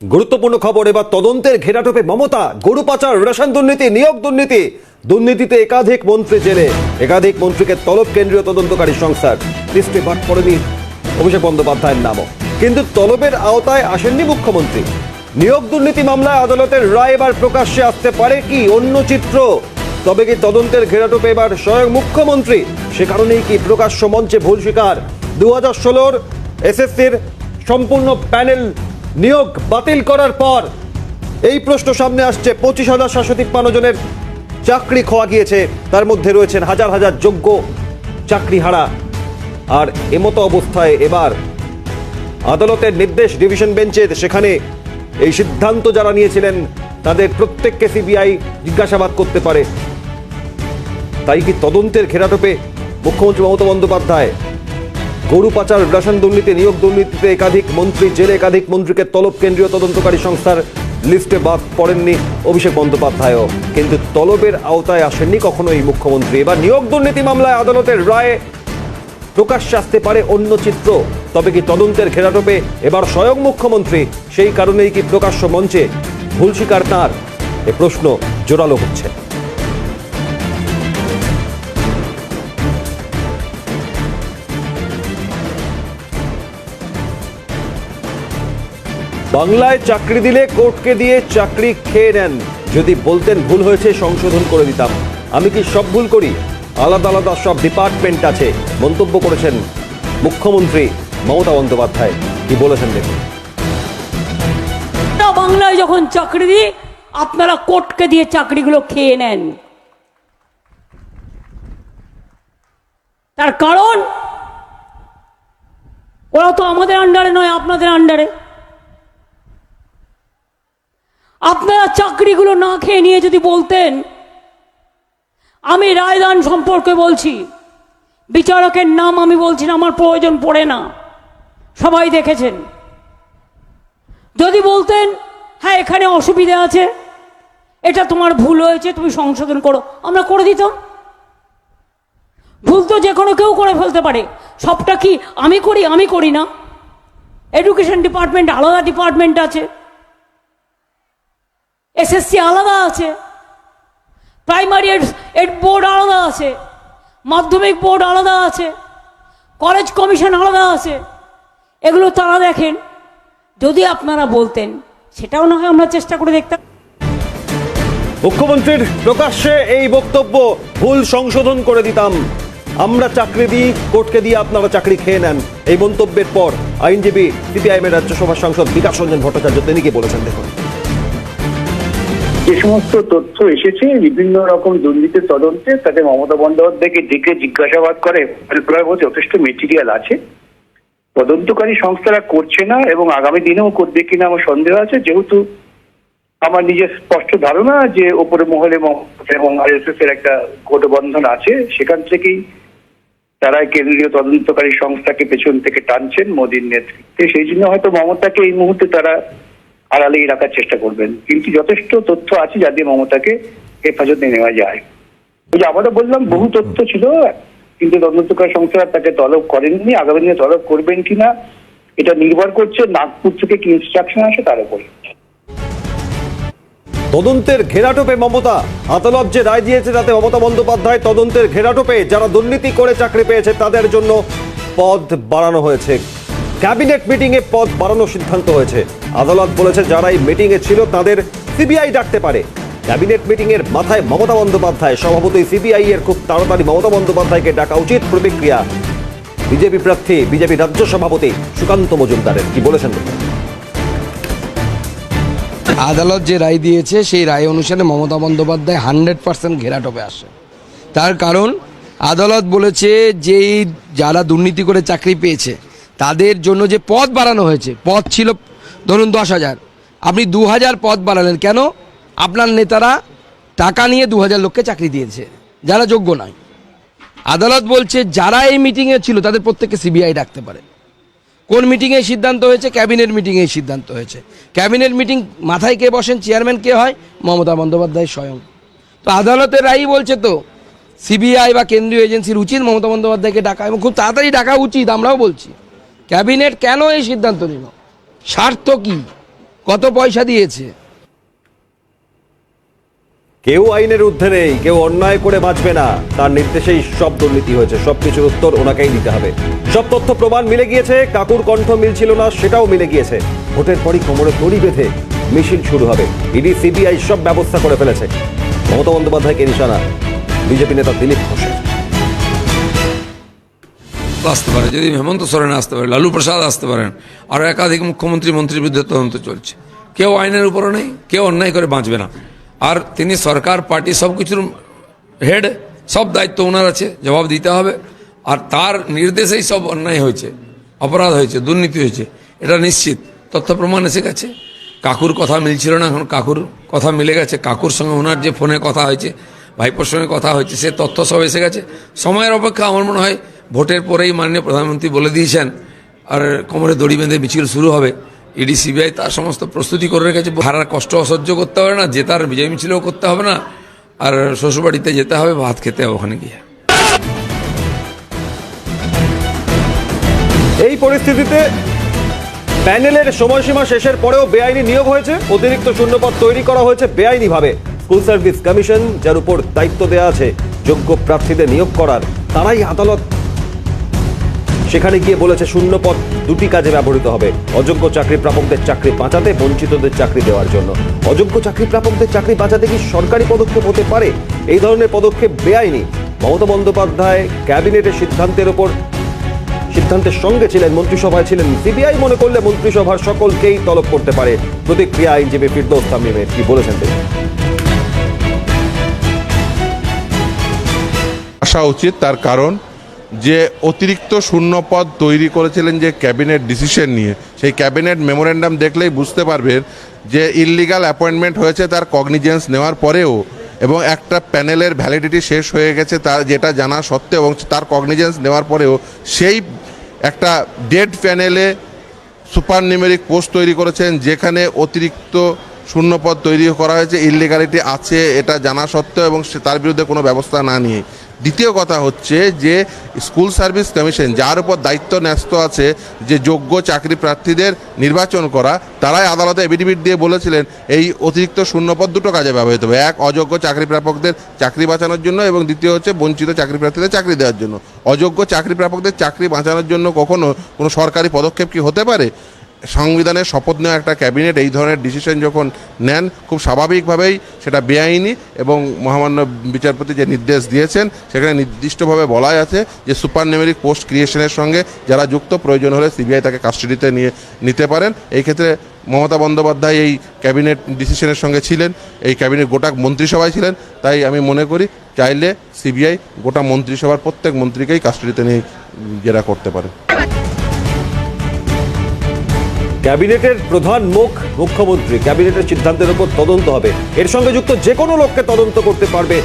গুরুত্বপূর্ণ খবর, এবার তদন্তের ঘেরাটোপে মমতা, গরু পাচার, রেশন দুর্নীতি, নিয়োগ দুর্নীতি, দুর্নীতিতে একাধিক মন্ত্রী জেলে। একাধিক মন্ত্রীকে তলব কেন্দ্রীয় তদন্তকারী সংস্থার লিস্টে বাদ পড়েনি অভিষেক বন্দ্যোপাধ্যায়ের নামও। কিন্তু তলবের আওতায় আসেননি মুখ্যমন্ত্রী। নিয়োগ দুর্নীতি মামলায় আদালতের রায় এবার প্রকাশ্যে আসতে পারে কি অন্য চিত্র? তবে কি তদন্তের ঘেরাটোপে এবার স্বয়ং মুখ্যমন্ত্রী? সে কারণেই কি প্রকাশ্য মঞ্চে ভুল স্বীকার? দু হাজার ষোলোর এসএসসির সম্পূর্ণ প্যানেল নিয়োগ বাতিল করার পর এই প্রশ্ন সামনে আসছে। পঁচিশ হাজার সাতশো তিপ্পান্ন জনের চাকরি খোয়া গিয়েছে। তার মধ্যে রয়েছেন হাজার হাজার যোগ্য চাকরি হারা আর এমতো অবস্থায় এবার আদালতের নির্দেশ ডিভিশন বেঞ্চে সেখানে এই সিদ্ধান্ত যারা নিয়েছিলেন, তাদের প্রত্যেককে সিবিআই জিজ্ঞাসাবাদ করতে পারে। তাই কি তদন্তের ঘেরাটোপে মুখ্যমন্ত্রী মমতা বন্দ্যোপাধ্যায় গরু পাচার, রেশন দুর্নীতি, নিয়োগ দুর্নীতিতে একাধিক মন্ত্রী, জেলে একাধিক মন্ত্রীকে তলব কেন্দ্রীয় তদন্তকারী সংস্থার লিস্টে বাদ পড়েননি অভিষেক বন্দ্যোপাধ্যায়ও। কিন্তু তলবের আওতায় আসেননি কখনোই মুখ্যমন্ত্রী। এবার নিয়োগ দুর্নীতি মামলায় আদালতের রায়ে প্রকাশ্যে আসতে পারে অন্য চিত্র। তবে কি তদন্তের ঘেরাটোপে এবার স্বয়ং মুখ্যমন্ত্রী? সেই কারণেই কি প্রকাশ্য মঞ্চে ভুল স্বীকার তাঁর? এ প্রশ্ন জোরালো হচ্ছে। বাংলায় চাকরি দিলে কোর্টকে দিয়ে চাকরি খেয়ে নেন। যদি বলতেন ভুল হয়েছে, সংশোধন করে দিতাম। আমি কি সব ভুল করি? আলাদা আলাদা সব ডিপার্টমেন্ট আছে। মন্তব্য করেছেন মুখ্যমন্ত্রী মমতা বন্দ্যোপাধ্যায়। কি বলেছেন দেখুন। বাংলায় যখন চাকরি দিই, আপনারা কোর্টকে দিয়ে চাকরিগুলো খেয়ে নেন। তার কারণ, ওরা তো আমাদের আন্ডারে নয়, আপনাদের আন্ডারে আপনারা চাকরিগুলো না খেয়ে নিয়ে যদি বলতেন, আমি রায়দান সম্পর্কে বলছি, বিচারকের নাম আমি বলছি না, আমার প্রয়োজন পড়ে না। সবাই দেখেছেন। যদি বলতেন হ্যাঁ এখানে অসুবিধা আছে, এটা তোমার ভুল হয়েছে, তুমি সংশোধন করো, আমরা করে দিতাম। ভুল তো যে কোনো কেউ করে ফেলতে পারে। সবটা কি আমি করি আমি করি না। এডুকেশন ডিপার্টমেন্ট আলাদা ডিপার্টমেন্ট আছে। এসএসসি আলাদা আছে। প্রাইমারি এড বোর্ড আলাদা আছে। মাধ্যমিক বোর্ড আলাদা আছে। কলেজ কমিশন আলাদা আছে। এগুলো তারা দেখেন। যদি আপনারা বলতেন, সেটাও না হয় আমরা চেষ্টা করে দেখতাম। মুখ্যমন্ত্রীর প্রকাশ্যে এই বক্তব্য ভুল সংশোধন করে দিতাম। আমরা চাকরি দিই, কোর্টকে দিয়ে আপনারা চাকরি খেয়ে নেন। এই মন্তব্যের পর আইনজীবী সিপিআইএম এর রাজ্যসভার সাংসদ বিকাশ রঞ্জন ভট্টাচার্য তিনি কি বলেছেন, দেখুন। যে সমস্ত তথ্য এসেছে, বিভিন্ন রকম দুর্নীতির তদন্তে তাতে মমতা বন্দ্যোপাধ্যায়কে ডেকে জিজ্ঞাসাবাদ করে যথেষ্ট মেটেরিয়াল আছে। তদন্তকারী সংস্থারা করছে না এবং আগামী দিনেও করবে কিনা আমার সন্দেহ আছে। যেহেতু আমার নিজের স্পষ্ট ধারণা যে ওপরে মহলে এবং আরএসএস এর একটা গোটবন্ধন আছে, সেখান থেকেই তারা কেন্দ্রীয় তদন্তকারী সংস্থাকে পেছন থেকে টানছেন মোদীর নেতৃত্বে। সেই জন্য হয়তো মমতাকে এই মুহূর্তে তারা আড়ালেই রাখার চেষ্টা করবেন। কিন্তু যথেষ্ট তথ্য আছে যা দিয়ে মমতাকে হেফাজতে নেওয়া যায়। ওই যে আবারও বললাম বহু তথ্য ছিল কিন্তু তদন্তকারী সংস্থারা তাকে তলব করেননি। আগামী দিনে তলব করবেন কিনা এটা নির্ভর করছে নাগপুর থেকে কি ইনস্ট্রাকশন আসে তার উপর। তদন্তের ঘেরাটোপে মমতা। আদালত যে রায় দিয়েছে তাতে মমতা বন্দ্যোপাধ্যায় তদন্তের ঘেরাটোপে যারা দুর্নীতি করে চাকরি পেয়েছে তাদের জন্য পদ বাড়ানো হয়েছে। ক্যাবিনেট মিটিং এ পদ বাড়ানোর সিদ্ধান্ত হয়েছে। আদালত বলেছে যারা এই মিটিং এ ছিল তাদের সিবিআই ডাকতে পারে। ক্যাবিনেট মিটিং এর মাথায় মমতা বন্দ্যোপাধ্যায় সভাপতি সিবিআই এর খুব তাড়াতাড়ি মমতা বন্দ্যোপাধ্যায়কে ডাকা উচিত প্রতিক্রিয়া। বিজেপি প্রার্থী, বিজেপি রাজ্য সভাপতি সুকান্ত মজুমদারের, কি বলেছেন আদালত যে রায় দিয়েছে, সেই রায় অনুসারে মমতা বন্দ্যোপাধ্যায় হান্ড্রেড পার্সেন্ট ঘেরাটোপে আসে। তার কারণ, আদালত বলেছে যে যারা দুর্নীতি করে চাকরি পেয়েছে, তাদের জন্য যে পদ বাড়ানো হয়েছে পদ ছিল ধরুন দশ হাজার। আপনি দু হাজার পদ বাড়ালেন কেন? আপনার নেতারা টাকা নিয়ে দু হাজার লোককে চাকরি দিয়েছে, যারা যোগ্য নয়। আদালত বলছে, যারা এই মিটিংয়ে ছিল, তাদের প্রত্যেককে সিবিআই ডাকতে পারে। কোন মিটিংয়ে সিদ্ধান্ত হয়েছে? ক্যাবিনেট মিটিংয়ে সিদ্ধান্ত হয়েছে। ক্যাবিনেট মিটিং মাথায় কে বসেন? চেয়ারম্যান কে হয়? মমতা বন্দ্যোপাধ্যায় স্বয়ং। তো আদালতের রায়ই বলছে তো সিবিআই বা কেন্দ্রীয় এজেন্সির উচিত মমতা বন্দ্যোপাধ্যায়কে ডাকা, এবং খুব তাড়াতাড়ি ডাকা উচিত, আমরাও বলছি। ক্যাবিনেট কেন এই সিদ্ধান্ত নিল? স্বার্থ কি? কত পয়সা দিয়েছে? কেউ আইনের ঊর্ধ্বে নেই, কেউ অন্যায় করে বাঁচবে না। তার নির্দেশেই সব দুর্নীতি হয়েছে, সবকিছুর উত্তর ওনাকেই দিতে হবে। সব তথ্য প্রমাণ মিলে গিয়েছে, কাকুর কণ্ঠ মিলছিল না, সেটাও মিলে গিয়েছে। ভোটের পরই কোমরে দড়ি বেঁধে মিছিল শুরু হবে। ইডি, সিবিআই সব ব্যবস্থা করে ফেলেছে। মমতা বন্দ্যোপাধ্যায়কে নিশানা বিজেপি নেতা দিলীপ ঘোষের। আসতে পারে। যদি হেমন্ত সোরেন আসতে পারে, লালু প্রসাদ আসতে পারেন আরও একাধিক মুখ্যমন্ত্রী, মন্ত্রীর বিরুদ্ধে তদন্ত চলছে। কেউ আইনের উপরে নেই, কেউ অন্যায় করে বাঁচবে না। আর তিনি সরকার, পার্টি সব কিছুর হেড, সব দায়িত্ব ওনার আছে, জবাব দিতে হবে। আর তার নির্দেশেই সব অন্যায় হয়েছে, অপরাধ হয়েছে, দুর্নীতি হয়েছে, এটা নিশ্চিত। তথ্য প্রমাণ এসে গেছে। কাকুর কথা মিলছিল না এখন, কাকুর কথা মিলে গেছে। কাকুর সঙ্গে ওনার যে ফোনে কথা হয়েছে, ভাইপোর সঙ্গে কথা হয়েছে, সে তথ্য সব এসে গেছে। সময়ের অপেক্ষা আমার মনে হয় ভোটের পরেই মাননীয় প্রধানমন্ত্রী বলে দিয়েছেন, আর কোমরে দড়ি বেঁধে মিছিল শুরু হবে। ইডি, সিবিআই তার সমস্ত প্রস্তুতি করে রেখেছে। হারার কষ্ট অসহ্য করতে হবে না, জেতার বিজয় মিছিলও করতে হবে না, আর শ্বশুরবাড়িতে যেতে হবে, ভাত খেতে হবে ওখানে গিয়ে। এই পরিস্থিতিতে প্যানেলের সময়সীমা শেষের পরেও বেআইনি নিয়োগ হয়েছে। অতিরিক্ত শূন্যপদ তৈরি করা হয়েছে বেআইনিভাবে। স্কুল সার্ভিস কমিশন, যার উপর দায়িত্ব দেওয়া আছে, যোগ্য প্রার্থীদের নিয়োগ করার, তারাই আদালত সেখানে গিয়ে বলেছে শূন্যপদ দুটি কাজে ব্যবহৃত হবে। অযোগ্য চাকরি প্রাপকদের চাকরি বাঁচাতে, বঞ্চিতদের চাকরি দেওয়ার জন্য। অযোগ্য চাকরি প্রাপকদের চাকরি বাঁচাতে কি সরকারি পদক্ষেপ হতে পারে? এই ধরনের পদক্ষেপ বেআইনি। মমতা বন্দ্যোপাধ্যায় ক্যাবিনেটের সিদ্ধান্তের ওপর সিদ্ধান্তের সঙ্গে ছিলেন, মন্ত্রিসভায় ছিলেন। সিবিআই মনে করলে মন্ত্রিসভার সকলকেই তলব করতে পারে। প্রতিক্রিয়া আইনজীবী ফিরদৌস তামিমের কি বলেছেন তিনি? আসা উচিত তার কারণ যে অতিরিক্ত শূন্যপদ তৈরি করেছিলেন যে ক্যাবিনেট ডিসিশন নিয়ে, সেই ক্যাবিনেট মেমোরেন্ডাম দেখলেই বুঝতে পারবেন যে ইললিগাল অ্যাপয়েন্টমেন্ট হয়েছে তার কগনিজেন্স নেওয়ার পরেও, এবং একটা প্যানেলের ভ্যালিডিটি শেষ হয়ে গেছে তার যেটা জানা সত্ত্বেও, এবং তার কগনিজেন্স নেওয়ার পরেও সেই একটা ডেড প্যানেলে সুপার নিউমেরিক পোস্ট তৈরি করেছেন, যেখানে অতিরিক্ত শূন্যপদ তৈরি করা হয়েছে, ইললিগালিটি আছে এটা জানা সত্ত্বেও, এবং তার বিরুদ্ধে কোনো ব্যবস্থা না নিয়ে। দ্বিতীয় কথা হচ্ছে যে স্কুল সার্ভিস কমিশন যার উপর দায়িত্ব ন্যস্ত আছে যে যোগ্য চাকরি প্রার্থীদের নির্বাচন করা, তারাই আদালতে এফিডেভিট দিয়ে বলেছিলেন এই অতিরিক্ত শূন্যপদ দুটো কাজে ব্যবহৃত হবে। এক, অযোগ্য চাকরি প্রাপকদের চাকরি বাঁচানোর জন্য এবং দ্বিতীয় হচ্ছে বঞ্চিত চাকরি প্রার্থীদের চাকরি দেওয়ার জন্য। অযোগ্য চাকরি প্রাপকদের চাকরি বাঁচানোর জন্য কখনো কোনো সরকারি পদক্ষেপ কি হতে পারে? সংবিধানের শপথ নেওয়া একটা ক্যাবিনেট, এই ধরনের ডিসিশন যখন নেন, খুব স্বাভাবিকভাবেই সেটা বেআইনি এবং মহামান্য বিচারপতি যে নির্দেশ দিয়েছেন, সেখানে নির্দিষ্টভাবে বলা আছে যে সুপার নিউমেরিক পোস্ট ক্রিয়েশনের সঙ্গে যারা যুক্ত, প্রয়োজন হলে সিবিআই তাকে কাস্টাডিতে নিয়ে নিতে পারেন। এই ক্ষেত্রে মমতা বন্দ্যোপাধ্যায় এই ক্যাবিনেট ডিসিশনের সঙ্গে ছিলেন, এই ক্যাবিনেট গোটা মন্ত্রিসভায় ছিলেন। তাই আমি মনে করি, চাইলে সিবিআই গোটা মন্ত্রিসভার প্রত্যেক মন্ত্রীকেই কাস্টাডিতে নিয়ে জেরা করতে পারে। ক্যাবিনেটের প্রধান মুখ মুখ্যমন্ত্রী। ক্যাবিনেটের সিদ্ধান্তের উপর তদন্ত হবে। এর সঙ্গে যুক্ত যে কোনো লোককে তদন্ত করতে পারবে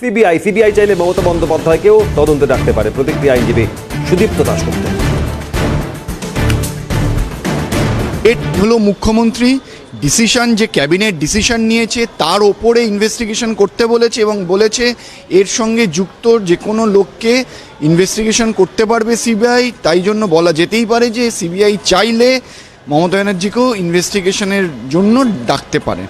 সিবিআই। সিবিআই চাইলে মমতা বন্দ্যোপাধ্যায়কেও তদন্তে ডাকতে পারে। প্রতিক্রিয়া আইনজীবী সুদীপ্ত দাসগুপ্ত এট হলো মুখ্যমন্ত্রী ডিসিশন যে ক্যাবিনেট ডিসিশন নিয়েছে, তার ওপরে ইনভেস্টিগেশন করতে বলেছে এবং বলেছে এর সঙ্গে যুক্ত যে কোনো লোককে ইনভেস্টিগেশন করতে পারবে সিবিআই। তাই জন্য বলা যেতেই পারে যে সিবিআই চাইলে মমতা ব্যানার্জিকেও ইনভেস্টিগেশনের জন্য ডাকতে পারে।